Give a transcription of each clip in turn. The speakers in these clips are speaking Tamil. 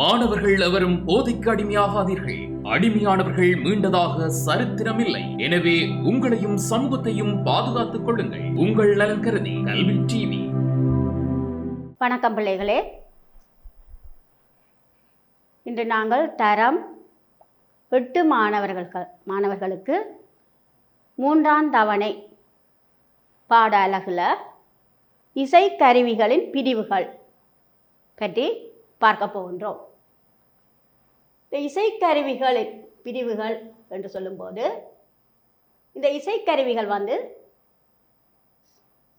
மாணவர்கள் எவரும் போதைக்கு அடிமையாகாதீர்கள். அடிமையானவர்கள் மீண்டதாக சரித்திரமில்லை. எனவே உங்களையும் சமூகத்தையும் பாதுகாத்துக் கொள்ளுங்கள். உங்கள் நலன் கருதி கல்வி டிவி. வணக்கம் பிள்ளைகளே. இன்று நாங்கள் தரம் எட்டு மாணவர்கள் மாணவர்களுக்கு மூன்றாம் தவணை பாட அலகில் இசைக்கருவிகளின் பிரிவுகள் பற்றி பார்க்க போகின்றோம். இந்த இசைக்கருவிகளின் பிரிவுகள் என்று சொல்லும்போது இந்த இசைக்கருவிகள் வந்து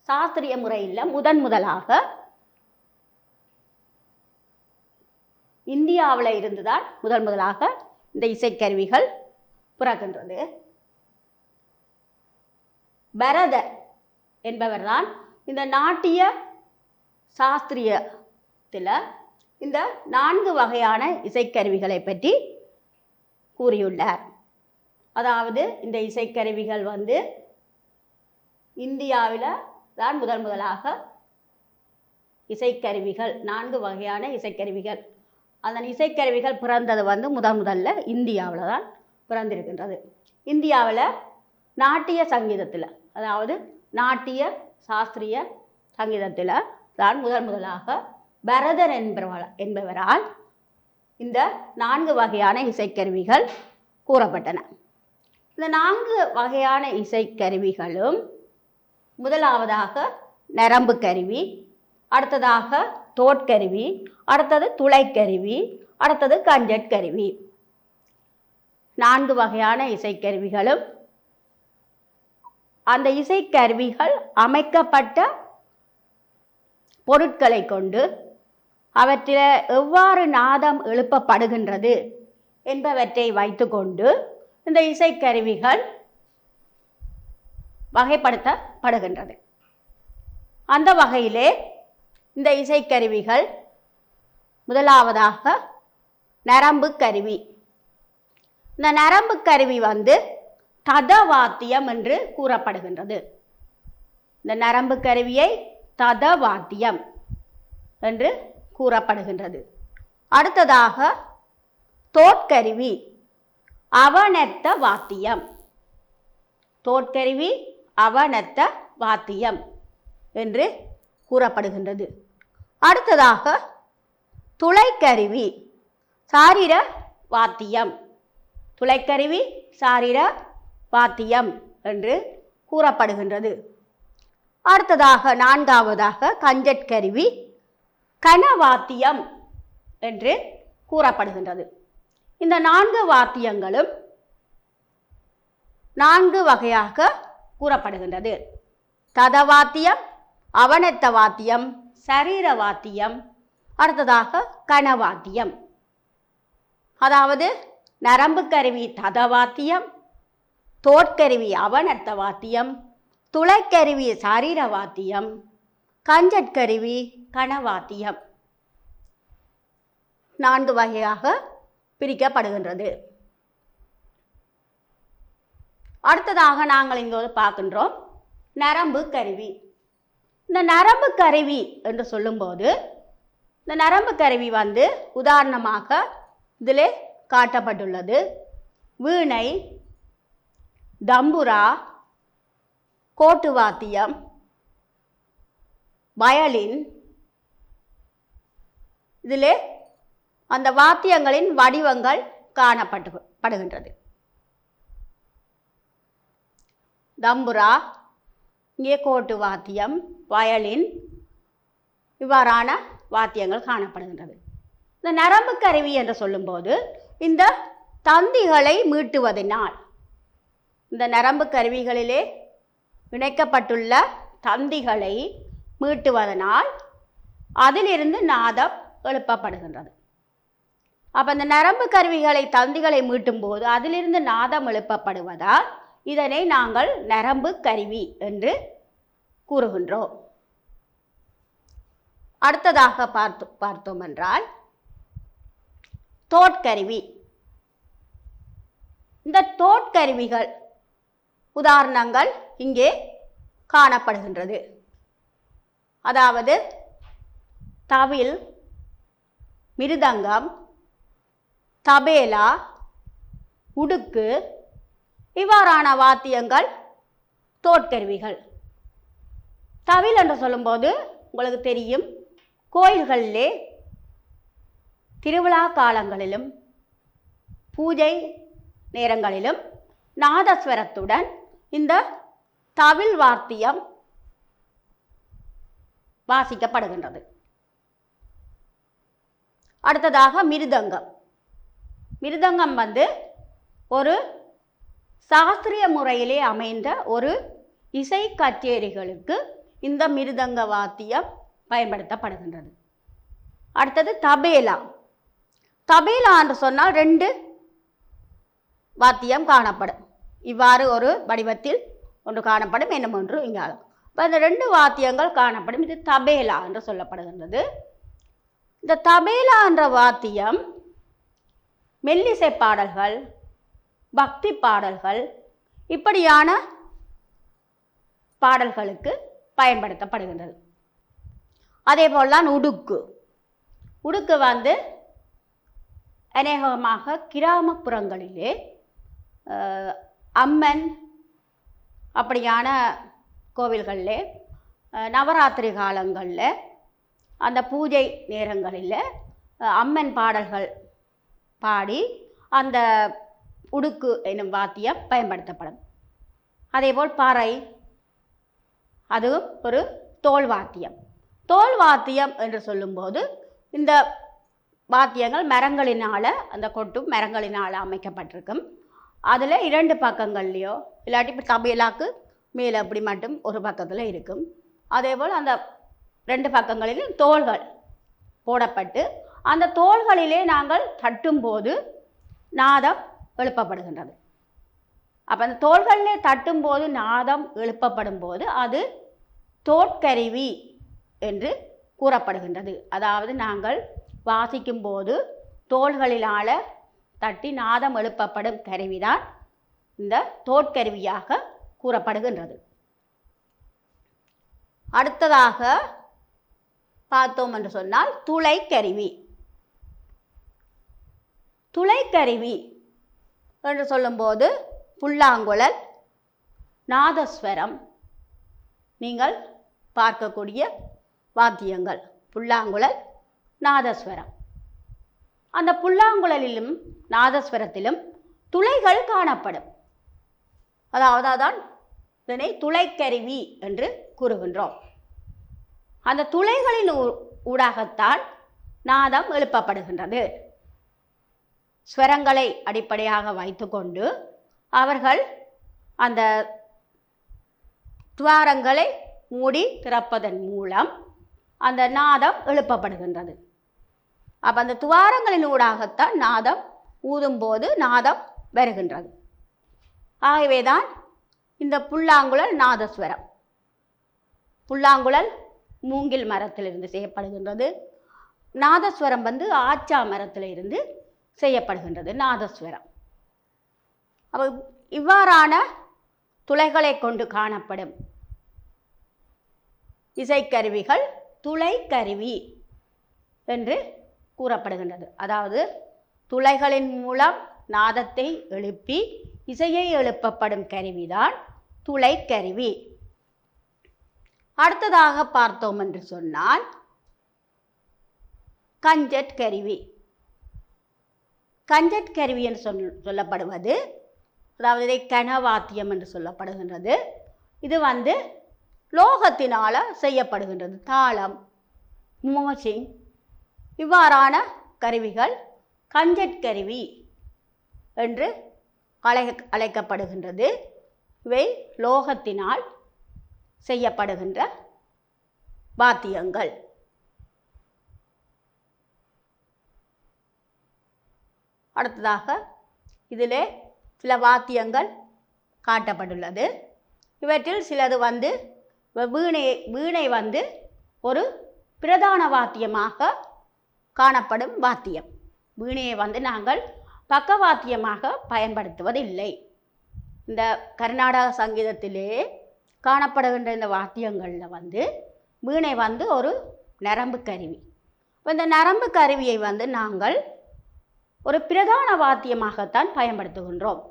சாஸ்திரிய முறையில் முதன் முதலாக இந்தியாவில் இருந்துதான் முதன் முதலாக இந்த இசைக்கருவிகள் புறக்கின்றது. பரத என்பவர்தான் இந்த நாட்டிய சாஸ்திரியத்தில் இந்த நான்கு வகையான இசைக்கருவிகளை பற்றி கூறியுள்ளார். அதாவது இந்த இசைக்கருவிகள் வந்து இந்தியாவில் தான் முதல் முதலாக இசைக்கருவிகள் நான்கு வகையான இசைக்கருவிகள். அதன் இசைக்கருவிகள் பிறந்தது வந்து முதன் முதல்ல இந்தியாவில் தான் பிறந்திருக்கின்றது. இந்தியாவில் நாட்டிய சங்கீதத்தில் அதாவது நாட்டிய சாஸ்திரிய சங்கீதத்தில் தான் முதன் முதலாக பரதர் என்பவர் என்பவரால் இந்த நான்கு வகையான இசைக்கருவிகள் கூறப்பட்டன. இந்த நான்கு வகையான இசைக்கருவிகளும் முதலாவதாக நரம்பு கருவி அடுத்ததாக தோட்கருவி அடுத்தது துளைக்கருவி அடுத்தது கஞ்சட் கருவி நான்கு வகையான இசைக்கருவிகளும் அந்த இசைக்கருவிகள் அமைக்கப்பட்ட பொருட்களை கொண்டு அவற்றில் எவ்வாறு நாதம் எழுப்பப்படுகின்றது என்பவற்றை வைத்துக்கொண்டு இந்த இசைக்கருவிகள் வகைப்படுத்தப்படுகின்றது. அந்த வகையிலே இந்த இசைக்கருவிகள் முதலாவதாக நரம்பு கருவி. இந்த நரம்பு கருவி வந்து ததவாத்தியம் என்று கூறப்படுகின்றது. இந்த நரம்பு கருவியை ததவாத்தியம் என்று கூறப்படுகின்றது. அடுத்ததாக தோட்கருவி அவனத்த வாத்தியம். தோட்கருவி அவனத்த வாத்தியம் என்று கூறப்படுகின்றது. அடுத்ததாக துளைக்கருவி சாரீர வாத்தியம். துளைக்கருவி சாரீர வாத்தியம் என்று கூறப்படுகின்றது. அடுத்ததாக நான்காவதாக கஞ்சட்கருவி கனவாத்தியம் என்று கூறப்படுகின்றது. இந்த நான்கு வாத்தியங்களும் நான்கு வகையாக கூறப்படுகின்றது. ததவாத்தியம் அவனத்த வாத்தியம் சரீர வாத்தியம் அடுத்ததாக கனவாத்தியம். அதாவது நரம்பு கருவி ததவாத்தியம் தோற்கருவி அவனத்த வாத்தியம் துளைக்கருவி சரீர வாத்தியம் கஞ்சட்கருவி கனவாத்தியம். நான்கு வகையாக பிரிக்கப்படுகின்றது. அடுத்ததாக நாங்கள் இங்கே பார்க்கின்றோம். நரம்பு கருவி. இந்த நரம்பு கருவி என்று சொல்லும்போது இந்த நரம்பு கருவி வந்து உதாரணமாக இதில் காட்டப்பட்டுள்ளது. வீணை தம்புரா கோட்டு வாத்தியம் வயலின் இதில் அந்த வாத்தியங்களின் வடிவங்கள் காணப்பட்டு படுகின்றது. தம்புரா இங்கே கோட்டு வாத்தியம் வயலின் இவ்வாறான வாத்தியங்கள் காணப்படுகின்றது. இந்த நரம்பு கருவி என்று சொல்லும்போது இந்த தந்திகளை மீட்டுவதனால் இந்த நரம்பு கருவிகளிலே இணைக்கப்பட்டுள்ள தந்திகளை மீட்டுவதனால் அதிலிருந்து நாதம் எழுப்பப்படுகின்றது. அப்போ இந்த நரம்பு கருவிகளை தந்திகளை மீட்டும் போது அதிலிருந்து நாதம் எழுப்பப்படுவதால் இதனை நாங்கள் நரம்பு கருவி என்று கூறுகின்றோம். அடுத்ததாக பார்த்து பார்த்தோம் என்றால் தோட்கருவி. இந்த தோட்கருவிகள் உதாரணங்கள் இங்கே காணப்படுகின்றது. அதாவது தவில் மிருதங்கம் தபேலா உடுக்கு இவ்வாறான வாத்தியங்கள் தோற்கருவிகள். தவில் என்று சொல்லும்போது உங்களுக்கு தெரியும் கோயில்களிலே திருவிழா காலங்களிலும் பூஜை நேரங்களிலும் நாதஸ்வரத்துடன் இந்த தவில் வாத்தியம் வாசிக்கப்படுகின்றது. அடுத்ததாக மிருதங்கம். மிருதங்கம் வந்து ஒரு சாஸ்திரிய முறையிலே அமைந்த ஒரு இசை கச்சேரிகளுக்கு இந்த மிருதங்க வாத்தியம் பயன்படுத்தப்படுகின்றது. அடுத்தது தபேலா. தபேலா என்று சொன்னால் ரெண்டு வாத்தியம் காணப்படும். இவ்வாறு ஒரு வடிவத்தில் ஒன்று காணப்படும் என்னமொன்று ஒன்று இங்கே இப்போ இந்த ரெண்டு வாத்தியங்கள் காணப்படும். இது தபேலா என்று சொல்லப்படுகின்றது. இந்த தபேலா என்ற வாத்தியம் மெல்லிசை பாடல்கள் பக்தி பாடல்கள் இப்படியான பாடல்களுக்கு பயன்படுத்தப்படுகின்றது. அதே போல் தான் உடுக்கு. உடுக்கு வந்து அநேகமாக கிராமப்புறங்களிலே அம்மன் அப்படியான கோவில்களில் நவராத்திரி காலங்களில் அந்த பூஜை நேரங்களில் அம்மன் பாடல்கள் பாடி அந்த உடுக்கு என்னும் வாத்தியம் பயன்படுத்தப்படும். அதேபோல் பறை அதுவும் ஒரு தோல் வாத்தியம். தோல் வாத்தியம் என்று சொல்லும்போது இந்த வாத்தியங்கள் மரங்களினால் அந்த கொட்டும் மரங்களினால் அமைக்கப்பட்டிருக்கும். அதில் இரண்டு பக்கங்கள்லையோ இல்லாட்டி இப்போ தபேலாக்கு மேலே அப்படி மட்டும் ஒரு பக்கத்தில் இருக்கும். அதே போல் அந்த ரெண்டு பக்கங்களிலும் தோள்கள் போடப்பட்டு அந்த தோள்களிலே நாங்கள் தட்டும்போது நாதம் எழுப்பப்படுகின்றது. அப்போ அந்த தோள்களிலே தட்டும்போது நாதம் எழுப்பப்படும் போது அது தோற்கருவி என்று கூறப்படுகின்றது. அதாவது நாங்கள் வாசிக்கும்போது தோள்களினால் தட்டி நாதம் எழுப்பப்படும் கருவிதான் இந்த தோற்கருவியாக கூறப்படுகின்றது. அடுத்ததாக பார்த்தோம் என்று சொன்னால் துளைக்கருவி. துளைக்கருவி என்று சொல்லும்போது புல்லாங்குழல் நாதஸ்வரம் நீங்கள் பார்க்கக்கூடிய வாத்தியங்கள். புல்லாங்குழல் நாதஸ்வரம். அந்த புல்லாங்குழலிலும் நாதஸ்வரத்திலும் துளைகள் காணப்படும். அதாவது அதான் இதனை துளைக்கருவி என்று கூறுகின்றோம். அந்த துளைகளின் ஊடாகத்தால் ஊடாகத்தான் நாதம் எழுப்பப்படுகின்றது. ஸ்வரங்களை அடிப்படையாக வைத்துக்கொண்டு அவர்கள் அந்த துவாரங்களை மூடி திறப்பதன் மூலம் அந்த நாதம் எழுப்பப்படுகின்றது. அப்போ அந்த துவாரங்களின் ஊடாகத்தான் நாதம் ஊதும்போது நாதம் வருகின்றது. ஆகவேதான் இந்த புல்லாங்குழல் நாதஸ்வரம். புல்லாங்குழல் மூங்கில் மரத்திலிருந்து செய்யப்படுகின்றது. நாதஸ்வரம் வந்து ஆச்சா மரத்தில் இருந்து செய்யப்படுகின்றது நாதஸ்வரம். அப்போ இவ்வாறான துளைகளை கொண்டு காணப்படும் இசைக்கருவிகள் துளை கருவி என்று கூறப்படுகின்றது. அதாவது துளைகளின் மூலம் நாதத்தை எழுப்பி இசையை எழுப்பப்படும் கருவிதான் துளைக்கருவி. அடுத்ததாக பார்த்தோம் என்று சொன்னால் கஞ்சட் கருவி கஞ்சட் கருவி என்று சொல் சொல்லப்படுவது அதாவது இதை கனவாத்தியம் என்று சொல்லப்படுகின்றது. இது வந்து லோகத்தினால் செய்யப்படுகின்றது. தாளம் மோசிங் இவ்வாறான கருவிகள் கஞ்சட் கருவி என்று அழை அழைக்கப்படுகின்றது. இவை லோகத்தினால் செய்யப்படுகின்ற வாத்தியங்கள். அடுத்ததாக இதிலே சில வாத்தியங்கள் காட்டப்பட்டுள்ளது. இவற்றில் சிலது வந்து வீணை வீணை வந்து ஒரு பிரதான வாத்தியமாக காணப்படும் வாத்தியம். வீணையை வந்து நாங்கள் பக்கவாத்தியமாக பயன்படுத்துவதில்லை. இந்த கர்நாடக சங்கீதத்திலே காணப்படுகின்ற இந்த வாத்தியங்களில் வந்து வீணை வந்து ஒரு நரம்பு கருவி. இப்போ இந்த நரம்பு கருவியை வந்து நாங்கள் ஒரு பிரதான வாத்தியமாகத்தான் பயன்படுத்துகின்றோம்.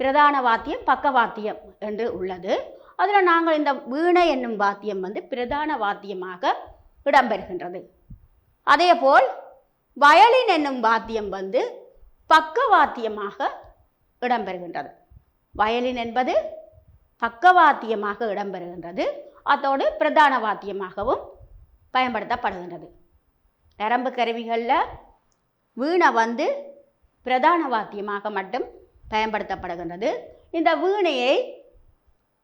பிரதான வாத்தியம் பக்கவாத்தியம் என்று உள்ளது. அதில் நாங்கள் இந்த வீணை என்னும் வாத்தியம் வந்து பிரதான வாத்தியமாக இடம்பெறுகின்றது. அதேபோல் வயலின் என்னும் வாத்தியம் வந்து பக்க வாத்தியமாக இடம்பெறுகின்றது. வயலின் என்பது பக்கவாத்தியமாக இடம்பெறுகின்றது. அதோடு பிரதான வாத்தியமாகவும் பயன்படுத்தப்படுகின்றது. நரம்பு கருவிகளில் வீணை வந்து பிரதான வாத்தியமாக மட்டும் பயன்படுத்தப்படுகின்றது. இந்த வீணையை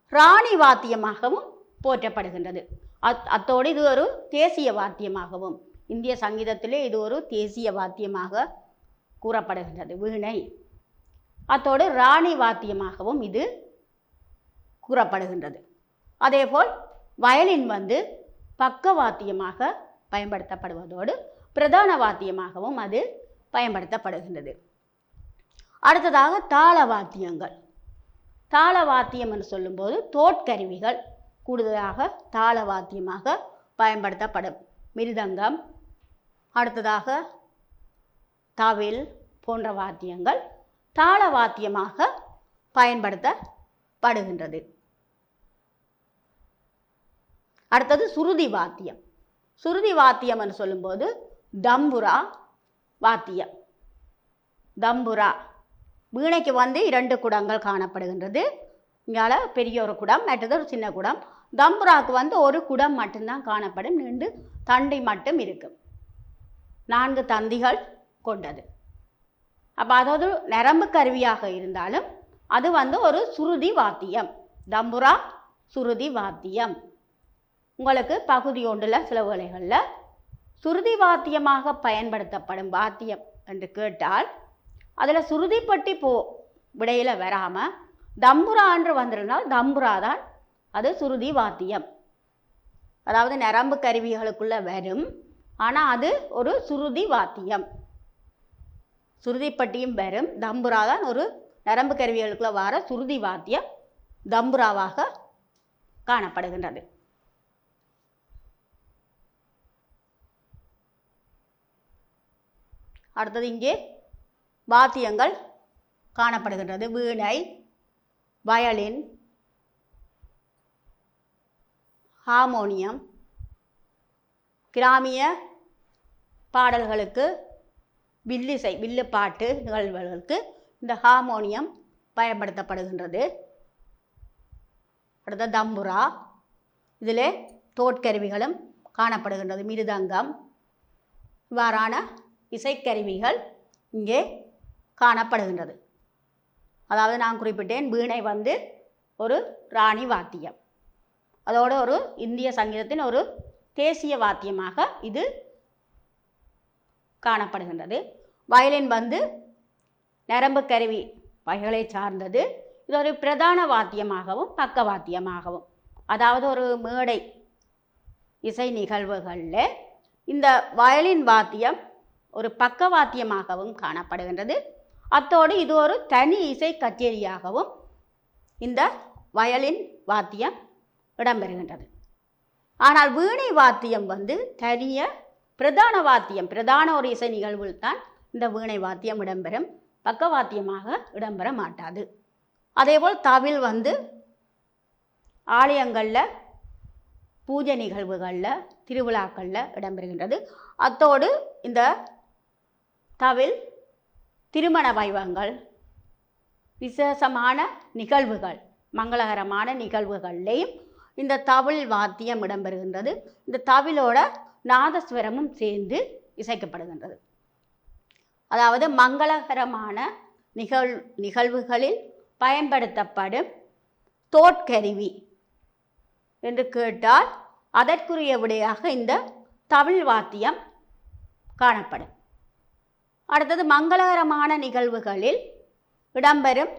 ராணி வாத்தியமாகவும் போற்றப்படுகின்றது. அத் அத்தோடு இது ஒரு தேசிய வாத்தியமாகவும் இந்திய சங்கீதத்திலே இது ஒரு தேசிய வாத்தியமாக கூறப்படுகின்றது. வீணை அத்தோடு ராணி வாத்தியமாகவும் இது கூறப்படுகின்றது. அதேபோல் வயலின் வந்து பக்கவாத்தியமாக பயன்படுத்தப்படுவதோடு பிரதான வாத்தியமாகவும் அது பயன்படுத்தப்படுகின்றது. அடுத்ததாக தாள வாத்தியங்கள் தாள வாத்தியம் என்று சொல்லும்போது தோட்கருவிகள் கூடுதலாக தாள வாத்தியமாக பயன்படுத்தப்படும். மிருதங்கம் அடுத்ததாக தவில் போன்ற வாத்தியங்கள் தாள வாத்தியமாக பயன்படுத்தப்படுகின்றது. அடுத்தது சுருதி வாத்தியம். சுருதி வாத்தியம் என்று சொல்லும்போது தம்புரா வாத்தியம். தம்புரா. வீணைக்கு வந்து இரண்டு குடங்கள் காணப்படுகின்றது. இங்கால பெரிய ஒரு குடம் மற்றது ஒரு சின்ன குடம். தம்புராவுக்கு வந்து ஒரு குடம் மட்டும்தான் காணப்படும். நீண்டு தண்டி மட்டும் இருக்கும். நான்கு தந்திகள் கொண்டது. அப்போ அதாவது நரம்பு கருவியாக இருந்தாலும் அது வந்து ஒரு சுருதி வாத்தியம். தம்புரா சுருதி வாத்தியம். உங்களுக்கு பகுதி ஒன்றில் சில வேளைகளில் சுருதி வாத்தியமாக பயன்படுத்தப்படும் வாத்தியம் என்று கேட்டால் அதில் சுருதிப்பட்டி போ விடையில் வராமல் தம்புரான்று வந்திருந்தால் தம்புரா தான் அது சுருதி வாத்தியம். அதாவது நரம்பு கருவிகளுக்குள்ளே வரும். ஆனால் அது ஒரு சுருதி வாத்தியம். சுருதிப்பட்டியும் பெறும். தம்புரா தான் ஒரு நரம்பு கருவிகளுக்குள்ள வர சுருதி வாத்தியம் தம்புராவாக காணப்படுகின்றது. அடுத்தது இங்கே வாத்தியங்கள் காணப்படுகின்றது. வீணை வயலின் ஹார்மோனியம் கிராமிய பாடல்களுக்கு வில்லிசை வில்லு பாட்டு நிகழ்வுகளுக்கு இந்த ஹார்மோனியம் பயன்படுத்தப்படுகின்றது. அடுத்த தம்புரா. இதில் தோட்கருவிகளும் காணப்படுகின்றது. மிருதங்கம். இவ்வாறான இசைக்கருவிகள் இங்கே காணப்படுகின்றது. அதாவது நான் குறிப்பிட்டேன் வீணை வந்து ஒரு ராணி வாத்தியம். அதோடு ஒரு இந்திய சங்கீதத்தின் ஒரு தேசிய வாத்தியமாக இது காணப்படுகின்றது. வயலின் வந்து நரம்பு கருவி வகைகளை சார்ந்தது. இது ஒரு பிரதான வாத்தியமாகவும் பக்க வாத்தியமாகவும். அதாவது ஒரு மேடை இசை நிகழ்வுகளில் இந்த வயலின் வாத்தியம் ஒரு பக்கவாத்தியமாகவும் காணப்படுகின்றது. அத்தோடு இது ஒரு தனி இசை கச்சேரியாகவும் இந்த வயலின் வாத்தியம் இடம்பெறுகின்றது. ஆனால் வீணை வாத்தியம் வந்து தனிய பிரதான வாத்தியம் பிரதான ஒரு இசை நிகழ்வில் தான் இந்த வீணை வாத்தியம் இடம்பெறும். பக்கவாத்தியமாக இடம்பெற மாட்டாது. அதேபோல் தவில் வந்து ஆலயங்களில் பூஜை நிகழ்வுகளில் திருவிழாக்களில் இடம்பெறுகின்றது. அத்தோடு இந்த தவில் திருமண வைவங்கள் விசேஷமான நிகழ்வுகள் மங்களகரமான நிகழ்வுகள்லேயும் இந்த தவில் வாத்தியம் இடம்பெறுகின்றது. இந்த தவிலோட நாதஸ்வரமும் சேர்ந்து இசைக்கப்படுகின்றது. அதாவது மங்களகரமான நிகழ் நிகழ்வுகளில் பயன்படுத்தப்படும் தோற்கருவி என்று கேட்டால் அதற்குரிய விடையாக இந்த தமிழ் வாத்தியம் காணப்படும். அடுத்தது மங்களகரமான நிகழ்வுகளில் இடம்பெறும்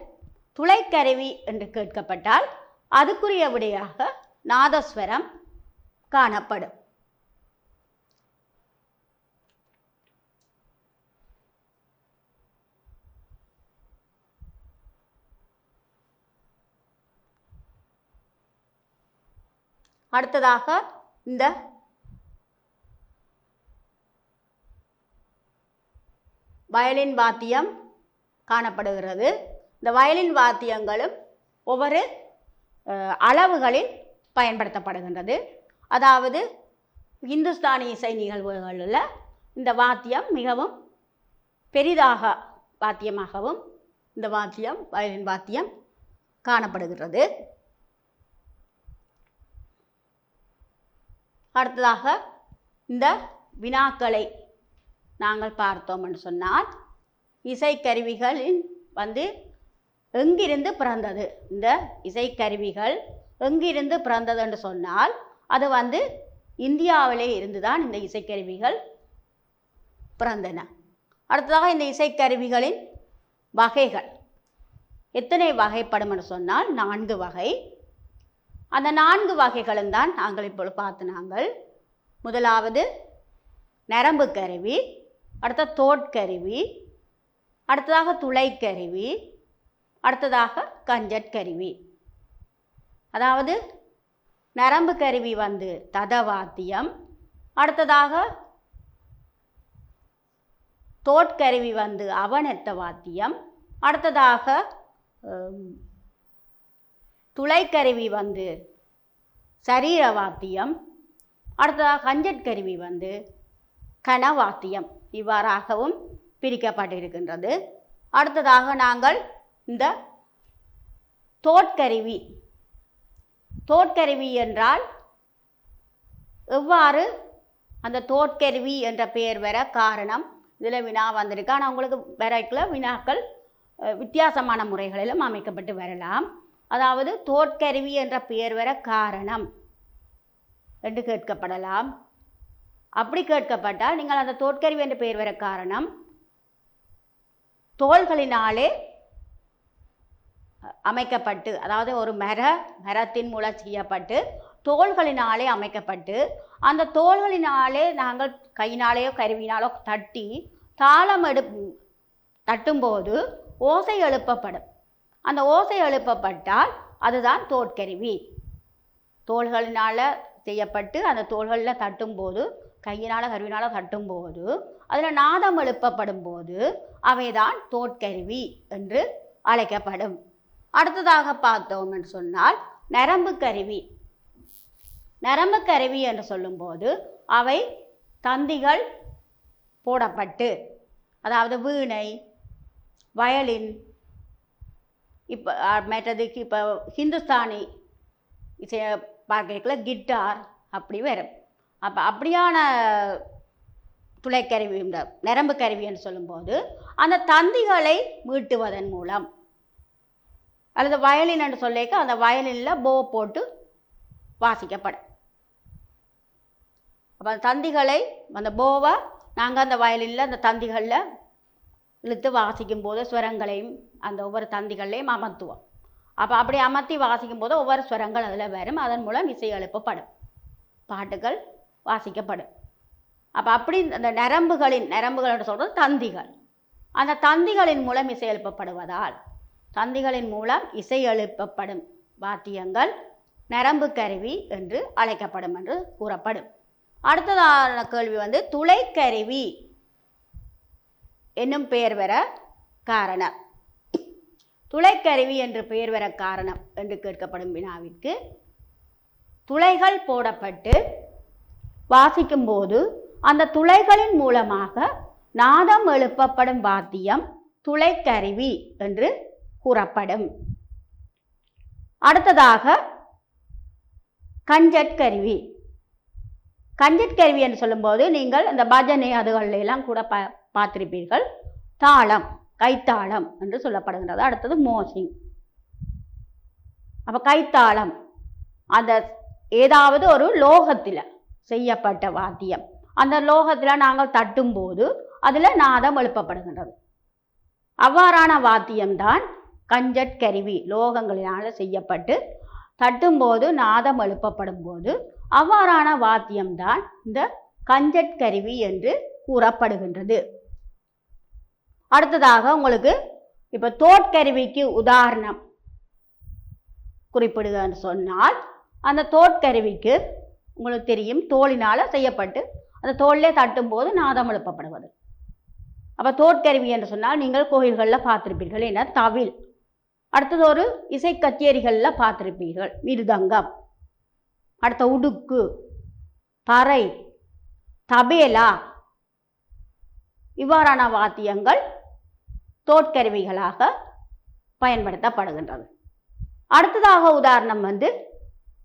துளைக்கருவி என்று கேட்கப்பட்டால் அதுக்குரிய விடையாக நாதஸ்வரம் காணப்படும். அடுத்ததாக இந்த வயலின் வாத்தியம் காணப்படுகிறது. இந்த வயலின் வாத்தியங்களும் ஒவ்வொரு அளவுகளில் பயன்படுத்தப்படுகின்றது. அதாவது இந்துஸ்தானி இசை நிகழ்வுகளில் இந்த வாத்தியம் மிகவும் பெரிதாக வாத்தியமாகவும் இந்த வாத்தியம் வயலின் வாத்தியம் காணப்படுகிறது. அடுத்ததாக இந்த வினாக்களை நாங்கள் பார்த்தோம் என்று சொன்னால் இசைக்கருவிகளின் வந்து எங்கிருந்து பிறந்தது? இந்த இசைக்கருவிகள் எங்கிருந்து பிறந்தது என்று சொன்னால் அது வந்து இந்தியாவிலே இருந்து தான் இந்த இசைக்கருவிகள் பிறந்தன. அடுத்ததாக இந்த இசைக்கருவிகளின் வகைகள். எத்தனை வகைப்படும் என்று சொன்னால் நான்கு வகை. அந்த நான்கு வகைகளும் தான் நாங்கள் இப்பொழுது பார்த்து நாங்கள். முதலாவது நரம்பு கருவி அடுத்த தோட்கருவி அடுத்ததாக துளைக்கருவி அடுத்ததாக கஞ்சட் கருவி. அதாவது நரம்பு கருவி வந்து ததவாத்தியம் அடுத்ததாக தோட்கருவி வந்து அவனெத்த வாத்தியம் அடுத்ததாக துளைக்கருவி வந்து சரீர வாத்தியம் அடுத்ததாக கஞ்சட் கருவி வந்து கனவாத்தியம். இவ்வாறாகவும் பிரிக்கப்பட்டிருக்கின்றது. அடுத்ததாக நாங்கள் இந்த தோட்கருவி. தோட்கருவி என்றால் எவ்வாறு? அந்த தோட்கருவி என்ற பெயர் வர காரணம் இதில் வினா வந்திருக்கு. ஆனால் உங்களுக்கு வரைக்குள்ள வினாக்கள் வித்தியாசமான முறைகளிலும் அமைக்கப்பட்டு வரலாம். அதாவது தோற்கருவி என்ற பெயர் வர காரணம். என்று கேட்கப்படலாம். அப்படி கேட்கப்பட்டால் நீங்கள் அந்த தோற்கருவி என்ற பெயர் வர காரணம். தோள்களினாலே அமைக்கப்பட்டு அதாவது ஒரு மர மரத்தின் மூலம் செய்யப்பட்டு தோள்களினாலே அமைக்கப்பட்டு அந்த தோள்களினாலே நாங்கள் கையினாலேயோ கருவினாலோ தட்டி தாளம் எடு தட்டும்போது ஓசை எழுப்பப்படும். அந்த ஓசை எழுப்பப்பட்டால் அதுதான் தோட்கருவி தோள்களினால் செய்யப்பட்டு அந்த தோள்களில் தட்டும்போது கையினால் கருவினால் தட்டும்போது அதில் நாதம் எழுப்பப்படும் போது அவைதான் தோட்கருவி என்று அழைக்கப்படும். அடுத்ததாக பார்த்தோம் என்று சொன்னால் நரம்பு கருவி. நரம்பு கருவி என்று சொல்லும்போது அவை தந்திகள் போடப்பட்டு அதாவது வீணை வயலின் இப்போ மற்றதுக்கு இப்போ ஹிந்துஸ்தானி இசையை பார்க்கல கிட்டார் அப்படி வரும் அப்போ அப்படியான துளைக்கருவி இந்த நரம்பு கருவின்னு சொல்லும்போது அந்த தந்திகளை மீட்டுவதன் மூலம். அல்லது வயலின் என்று சொல்லிக்க அந்த வயலினில் போ போட்டு வாசிக்கப்படும். அப்போ அந்த தந்திகளை அந்த போவை நாங்கள் அந்த வயலினில் அந்த தந்திகளில் இழுத்து வாசிக்கும் போது ஸ்வரங்களையும் அந்த ஒவ்வொரு தந்திகள்லையும் அமர்த்துவோம். அப்போ அப்படி அமர்த்தி வாசிக்கும் போது ஒவ்வொரு ஸ்வரங்கள் அதில் வரும். அதன் மூலம் இசை எழுப்பப்படும். பாட்டுகள் வாசிக்கப்படும். அப்போ அப்படி அந்த நரம்புகளின் நரம்புகள் சொல்கிறது தந்திகள். அந்த தந்திகளின் மூலம் இசை எழுப்பப்படுவதால் தந்திகளின் மூலம் இசை எழுப்பப்படும் வாத்தியங்கள் நரம்பு கருவி என்று அழைக்கப்படும் என்று கூறப்படும். அடுத்ததான கேள்வி வந்து துளைக்கருவி என்னும் பெயர் பெற காரணம். துளைக்கருவி என்று பெயர் வர காரணம் என்று கேட்கப்படும் வினாவிற்கு துளைகள் போடப்பட்டு வாசிக்கும்போது அந்த துளைகளின் மூலமாக நாதம் எழுப்பப்படும் வாத்தியம் துளைக்கருவி என்று கூறப்படும். அடுத்ததாக கஞ்சட் கருவி கஞ்சட் கருவி என்று சொல்லும்போது நீங்கள் இந்த பஜனை அதுகளில் எல்லாம் கூட பா பார்த்திருப்பீர்கள். தாளம். கைத்தாளம் என்று சொல்லப்படுகின்றது. அடுத்தது மோசிங் அப்போ கைத்தாளம் அந்த ஏதாவது ஒரு லோகத்தில் செய்யப்பட்ட வாத்தியம். அந்த லோகத்தில் நாங்கள் தட்டும்போது அதில் நாதம் எழுப்பப்படுகின்றது. அவ்வாறான வாத்தியம்தான் கஞ்சட் கருவி லோகங்களினால் செய்யப்பட்டு தட்டும்போது நாதம் எழுப்பப்படும் போது அவ்வாறான வாத்தியம்தான் இந்த கஞ்சட் கருவி என்று கூறப்படுகின்றது. அடுத்ததாக உங்களுக்கு இப்போ தோட்கருவிக்கு உதாரணம் குறிப்பிடுகன்னு சொன்னால் அந்த தோட்கருவிக்கு உங்களுக்கு தெரியும் தோலினால் செய்யப்பட்டு அந்த தோளிலே தட்டும்போது நாதம் எழுப்பப்படுவது. அப்போ தோட்கருவி என்று சொன்னால் நீங்கள் கோயில்களில் பார்த்துருப்பீர்கள் என தவில். அடுத்தது ஒரு இசை கச்சேரிகளில் பார்த்துருப்பீர்கள் மிருதங்கம். அடுத்த உடுக்கு பறை தபேலா. இவ்வாறான வாத்தியங்கள் தோற்கருவிகளாக பயன்படுத்தப்படுகின்றது. அடுத்ததாக உதாரணம் வந்து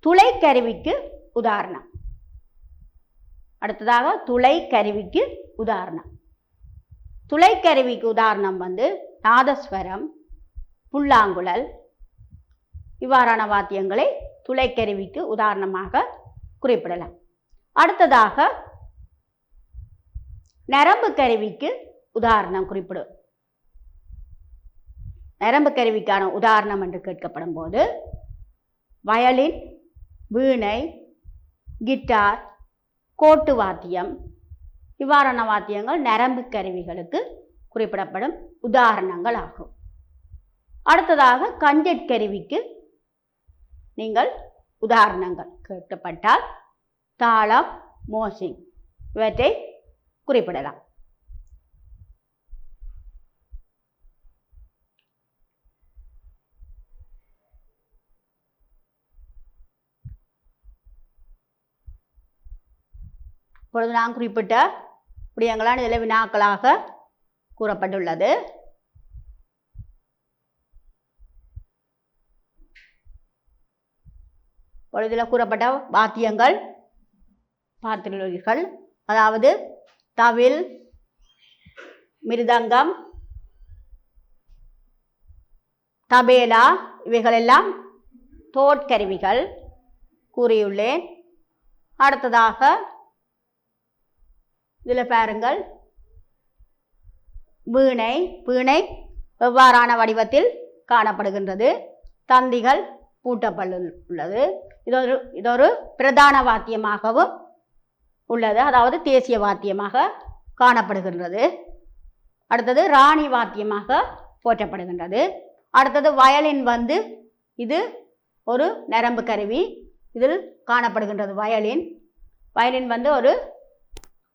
துளைக்கருவிக்கு உதாரணம். அடுத்ததாக துளைக்கருவிக்கு உதாரணம். துளைக்கருவிக்கு உதாரணம் வந்து நாதஸ்வரம் புல்லாங்குழல் இவ்வாறான வாத்தியங்களை துளைக்கருவிக்கு உதாரணமாக குறிப்பிடலாம். அடுத்ததாக நரம்பு கருவிக்கு உதாரணம் குறிப்பிடும். நரம்பு கருவிக்கான உதாரணம் என்று கேட்கப்படும் போது வயலின் வீணை கிட்டார் கோட்டு வாத்தியம் இவ்வாறான வாத்தியங்கள் நரம்பு கருவிகளுக்கு குறிப்பிடப்படும் உதாரணங்கள் ஆகும். அடுத்ததாக கஞ்சட் கருவிக்கு நீங்கள் உதாரணங்கள் கேட்கப்பட்டால் தாளம் மோசிங் இவற்றை குறிப்பிடலாம். இப்பொழுது நான் குறிப்பிட்ட விடயங்களான இதில் வினாக்களாக கூறப்பட்டுள்ளது பொழுதில் கூறப்பட்ட வாத்தியங்கள் பார்த்துள்ளீர்கள். அதாவது தவில் மிருதங்கம் தபேலா இவைகளெல்லாம் தோட்கருவிகள் கூறியுள்ளேன். அடுத்ததாக இதில் பாருங்கள். வீணை வீணை எவ்வாறான வடிவத்தில் காணப்படுகின்றது? தந்திகள் பூட்டப்பட்டு உள்ளது இதொரு இதொரு பிரதான வாத்தியமாகவும் உள்ளது. அதாவது தேசிய வாத்தியமாக காணப்படுகின்றது. அடுத்தது ராணி வாத்தியமாக போற்றப்படுகின்றது. அடுத்தது வயலின் வந்து இது ஒரு நரம்பு கருவி இதில் காணப்படுகின்றது வயலின். வயலின் வந்து ஒரு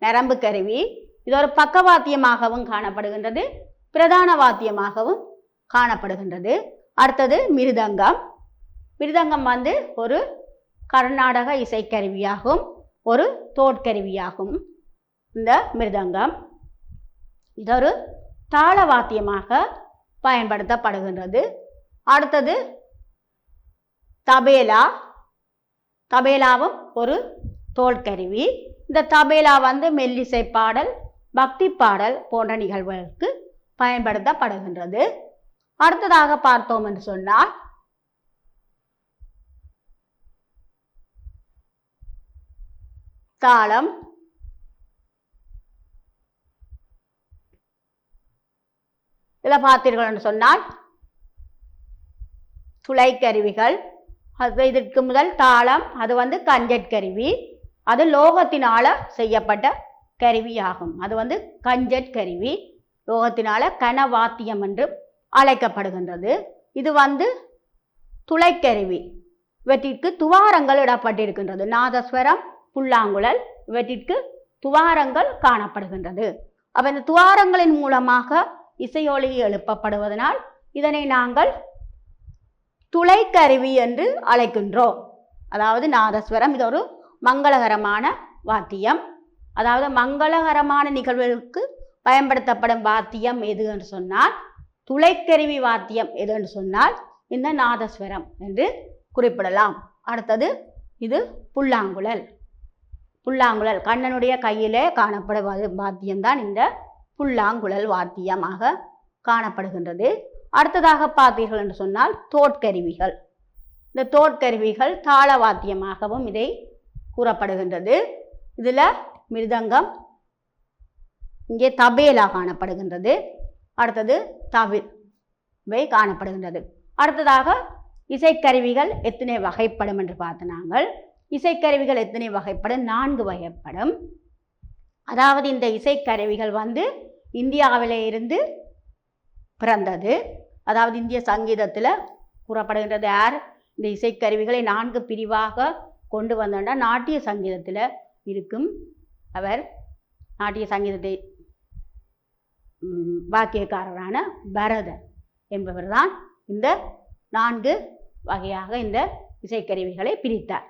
நரம்பு கருவி. இது ஒரு பக்கவாத்தியமாகவும் காணப்படுகின்றது. பிரதான வாத்தியமாகவும் காணப்படுகின்றது. அடுத்தது மிருதங்கம். மிருதங்கம் வந்து ஒரு கர்நாடக இசைக்கருவியாகும். ஒரு தோட்கருவியாகும் இந்த மிருதங்கம். இது ஒரு தாள வாத்தியமாக பயன்படுத்தப்படுகின்றது. அடுத்தது தபேலா. தபேலாவும் ஒரு தோல்கருவி இந்த தபேலா வந்து மெல்லிசை பாடல் பக்தி பாடல் போன்ற நிகழ்வுகளுக்கு பயன்படுத்தப்படுகின்றது. அடுத்ததாக பார்த்தோம் என்று சொன்னால் தாளம் இதில் பார்த்தீர்கள் என்று சொன்னால் துளைக்கருவிகள் அது இதற்கு முதல் தாளம் அது வந்து கஞ்சட் கருவி. அது லோகத்தினால செய்யப்பட்ட கருவியாகும். அது வந்து கஞ்சட் கருவி. லோகத்தினால கனவாத்தியம் என்று அழைக்கப்படுகின்றது. இது வந்து துளைக்கருவி. இவற்றிற்கு துவாரங்கள் இடப்பட்டிருக்கின்றது. நாதஸ்வரம் புல்லாங்குழல் இவற்றிற்கு துவாரங்கள் காணப்படுகின்றது. அப்போ இந்த துவாரங்களின் மூலமாக இசையொலி எழுப்பப்படுவதனால் இதனை நாங்கள் துளைக்கருவி என்று அழைக்கின்றோம். அதாவது நாதஸ்வரம் இது ஒரு மங்களகரமான வாத்தியம். அதாவது மங்களகரமான நிகழ்வுகளுக்கு பயன்படுத்தப்படும் வாத்தியம் எது என்று சொன்னால் துளைக்கருவி வாத்தியம் எது என்று சொன்னால் இந்த நாதஸ்வரம் என்று குறிப்பிடலாம். அடுத்தது இது புல்லாங்குழல். புல்லாங்குழல் கண்ணனுடைய கையிலே காணப்படும் வாத்தியம்தான் இந்த புல்லாங்குழல் வாத்தியமாக காணப்படுகின்றது. அடுத்ததாக பார்த்தீர்கள் என்று சொன்னால் தோட்கருவிகள். இந்த தோட்கருவிகள் தாள வாத்தியமாகவும் இதை கூறப்படுகின்றது. இதில் மிருதங்கம் இங்கே தபேலா காணப்படுகின்றது. அடுத்தது தவில் இவை காணப்படுகின்றது. அடுத்ததாக இசைக்கருவிகள் எத்தனை வகைப்படும் என்று பார்த்து நாங்கள். இசைக்கருவிகள் எத்தனை வகைப்படும்? நான்கு வகைப்படும். அதாவது இந்த இசைக்கருவிகள் வந்து இந்தியாவிலே இருந்து பிறந்தது. அதாவது இந்திய சங்கீதத்தில் கூறப்படுகின்றது யார்? இந்த இசைக்கருவிகளை நான்கு பிரிவாக கொண்டு வந்தோன்னா நாட்டிய சங்கீதத்தில் இருக்கும். அவர் நாட்டிய சங்கீதத்தை வாக்கியக்காரரான பரதர் என்பவர் தான் இந்த நான்கு வகையாக இந்த இசைக்கருவிகளை பிரித்தார்.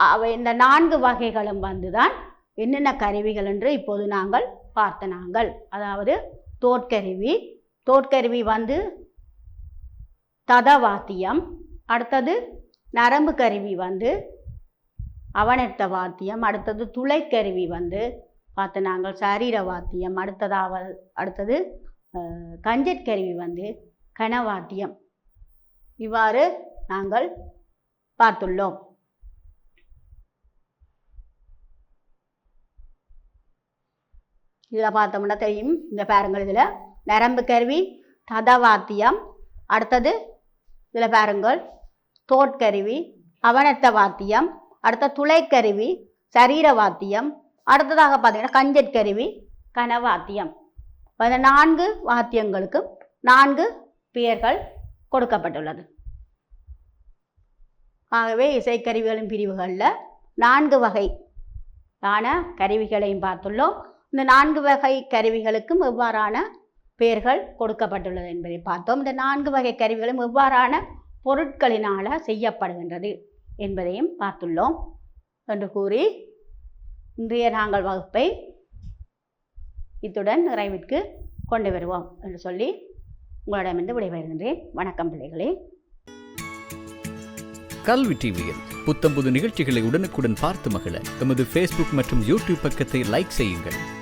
அவ இந்த நான்கு வகைகளும் வந்துதான் என்னென்ன கருவிகள் என்று இப்போது நாங்கள் பார்த்த நாங்கள். அதாவது தோற்கருவி தோற்கருவி வந்து ததவாத்தியம் அடுத்தது நரம்பு கருவி வந்து அவனத்த வாத்தியம் அடுத்தது துளைக்கருவி வந்து பார்த்த நாங்கள் சரீர வாத்தியம் அடுத்ததாக அடுத்தது கஞ்சற்கருவி வந்து கனவாத்தியம் இவ்வாறு நாங்கள் பார்த்துள்ளோம். இதில் பார்த்தோம்னா தெரியும். இந்த பாருங்கள் இதில் நரம்பு கருவி ததவாத்தியம் அடுத்தது இதில் பாருங்கள் தோட்கருவி அவனத்த வாத்தியம் அடுத்த துளைக்கருவி சரீர வாத்தியம் அடுத்ததாக பார்த்தீங்கன்னா கஞ்சற்கருவி கனவாத்தியம். அந்த நான்கு வாத்தியங்களுக்கும் நான்கு பெயர்கள் கொடுக்கப்பட்டுள்ளது. ஆகவே இசைக்கருவிகளின் பிரிவுகளில் நான்கு வகை ஆன கருவிகளையும் பார்த்துள்ளோம். இந்த நான்கு வகை கருவிகளுக்கும் எவ்வாறான பெயர்கள் கொடுக்கப்பட்டுள்ளது என்பதை பார்த்தோம். இந்த நான்கு வகை கருவிகளும் எவ்வாறான பொருட்களினால் செய்யப்படுகின்றது என்பதையும் பார்த்துள்ளோம் என்று கூறி இன்றைய நாங்கள் வகுப்பை இத்துடன் நிறைவிற்கு கொண்டு வருவோம் என்று சொல்லி உங்களிடமிருந்து விடைபெறுகின்றேன். வணக்கம் பிள்ளைகளே. கல்வி டிவியில் புத்தம்புது நிகழ்ச்சிகளை உடனுக்குடன் பார்த்து மகிழ எமது ஃபேஸ்புக் மற்றும் யூடியூப் பக்கத்தை லைக் செய்யுங்கள்.